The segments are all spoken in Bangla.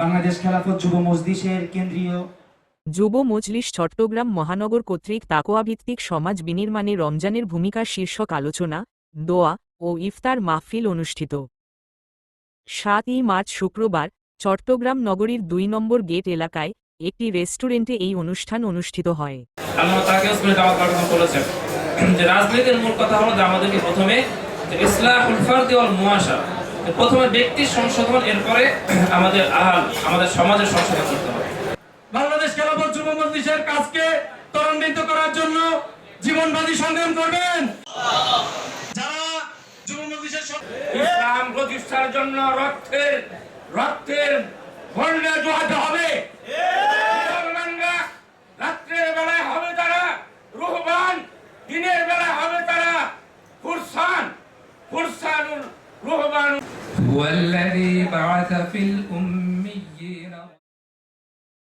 বাংলাদেশ খেলাফত যুব মজলিসের কেন্দ্রীয় যুব মজলিস চট্টগ্রাম মহানগর কর্তৃক তাকোয়াভিত্তিক সমাজ বিনির্মাণে রমজানের ভূমিকা শীর্ষক আলোচনা দোয়া ও ইফতার মাহফিল অনুষ্ঠিত। সাতই মার্চ শুক্রবার চট্টগ্রাম নগরীর দুই নম্বর গেট এলাকায় একটি রেস্টুরেন্টে এই অনুষ্ঠান অনুষ্ঠিত হয়। রাজনীতির মূল কথা হলো যে আমাদেরকে প্রথমে যে প্রথমে ব্যক্তির সংশোধন এরপরে আমাদের আহাল আমাদের সমাজের সংশোধন করতে হবে। বাংলাদেশ খেলাফত যুব মজলিসের কাজকে ত্বরান্বিত করার জন্য জীবনবাদী সংগ্রাম করবেন। যারা যুব মজলিসের ইসলাম প্রতিষ্ঠার জন্য রক্তের রক্তের বন্যা হবে। রাত্রের বেলায় হবে তারা রুহবান দিনের বেলায় হবে তারা ফুরসান। ফুরসানুল রুহবান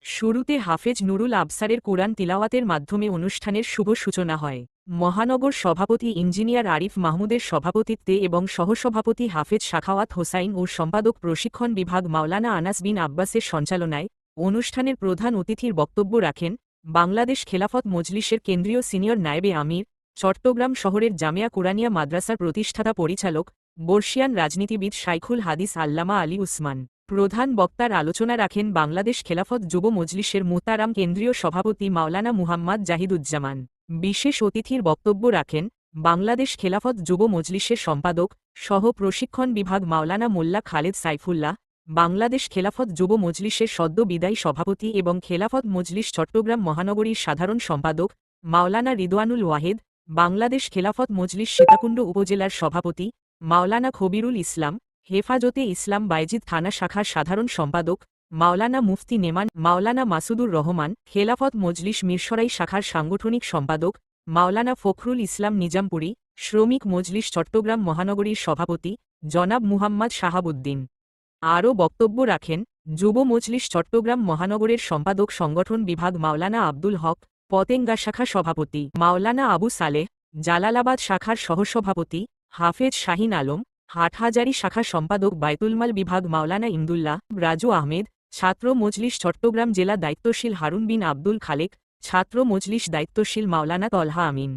শুরুতে হাফেজ নুরুল আবসারের কোরআন তিলাওয়াতের মাধ্যমে অনুষ্ঠানের শুভ সূচনা হয়। মহানগর সভাপতি ইঞ্জিনিয়ার আরিফ মাহমুদের সভাপতিত্বে এবং সহসভাপতি হাফেজ শাখাওয়াত হোসাইন ও সম্পাদক প্রশিক্ষণ বিভাগ মাওলানা আনাস বিন আব্বাসের সঞ্চালনায় অনুষ্ঠানের প্রধান অতিথির বক্তব্য রাখেন বাংলাদেশ খেলাফত মজলিসের কেন্দ্রীয় সিনিয়র নায়েবে আমির, চট্টগ্রাম শহরের জামিয়া কুরানিয়া মাদ্রাসার প্রতিষ্ঠাতা পরিচালক বর্ষিয়ান রাজনীতিবিদ সাইখুল হাদিস আল্লামা আলী উসমান। প্রধান বক্তার আলোচনা রাখেন বাংলাদেশ খেলাফত যুব মজলিসের মোতারাম কেন্দ্রীয় সভাপতি মাওলানা মুহাম্মদ জাহিদুজ্জামান। বিশেষ অতিথির বক্তব্য রাখেন বাংলাদেশ খেলাফত যুব মজলিসের সম্পাদক সহ প্রশিক্ষণ বিভাগ মাওলানা মোল্লা খালেদ সাইফুল্লাহ, বাংলাদেশ খেলাফত যুব মজলিসের সদ্য বিদায়ী সভাপতি এবং খেলাফত মজলিস চট্টগ্রাম মহানগরীর সাধারণ সম্পাদক মাওলানা রিদওয়ানুল ওয়াহেদ, বাংলাদেশ খেলাফত মজলিস সীতাকুণ্ড উপজেলার সভাপতি মাওলানা খবিরুল ইসলাম, হেফাজতে ইসলাম বাইজিদ থানা শাখার সাধারণ সম্পাদক, মাওলানা মুফতি নেমান, মাওলানা মাসুদুর রহমান, খেলাফত মজলিস মিরসরাই শাখার সাংগঠনিক সম্পাদক, মাওলানা ফখরুল ইসলাম নিজামপুরী, শ্রমিক মজলিস চট্টগ্রাম মহানগরীর সভাপতি, জনাব মুহাম্মদ শাহাবুদ্দিন। আরও বক্তব্য রাখেন, যুব মজলিস চট্টগ্রাম মহানগরের সম্পাদক সংগঠন বিভাগ মাওলানা আব্দুল হক, পতেঙ্গা শাখা সভাপতি, মাওলানা আবু সালেহ, জালালাবাদ শাখার সহসভাপতি হাফেজ শাহিন আলম, হাটহাজারি শাখা সম্পাদক বাইতুলমাল বিভাগ মাওলানা ইমদুল্লাহ, রাজু আহমেদ, ছাত্র মজলিস চট্টগ্রাম জেলা দায়িত্বশীল হারুন বিন আব্দুল খালেক, ছাত্র মজলিস দায়িত্বশীল মাওলানা তলহা আমিন।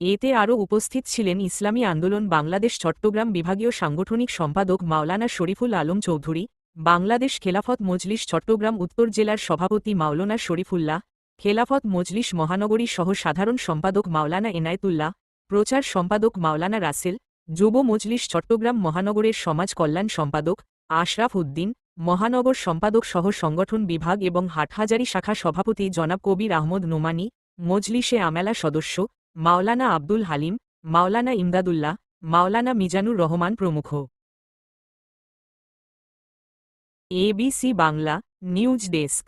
এতে আরও উপস্থিত ছিলেন ইসলামী আন্দোলন বাংলাদেশ চট্টগ্রাম বিভাগীয় সাংগঠনিক সম্পাদক মাওলানা শরীফুল আলম চৌধুরী, বাংলাদেশ খেলাফত মজলিস চট্টগ্রাম উত্তর জেলার সভাপতি মাওলানা শরীফুল্লাহ, খেলাফত মজলিস মহানগরী সহ সাধারণ সম্পাদক মাওলানা এনায়েতুল্লাহ প্রচার সম্পাদক মাওলানা রাসেল, যুব মজলিস চট্টগ্রাম মহানগরের সমাজ কল্যাণ সম্পাদক আশরাফ উদ্দিন, মহানগর সম্পাদক সহ সংগঠন বিভাগ এবং হাটহাজারি শাখা সভাপতি জনাব কবির আহমদ নোমানি, মজলিসে আমেলা সদস্য মাওলানা আব্দুল হালিম, মাওলানা ইমদাদুল্লাহ, মাওলানা মিজানুর রহমান প্রমুখ। ABC Bangla news desk.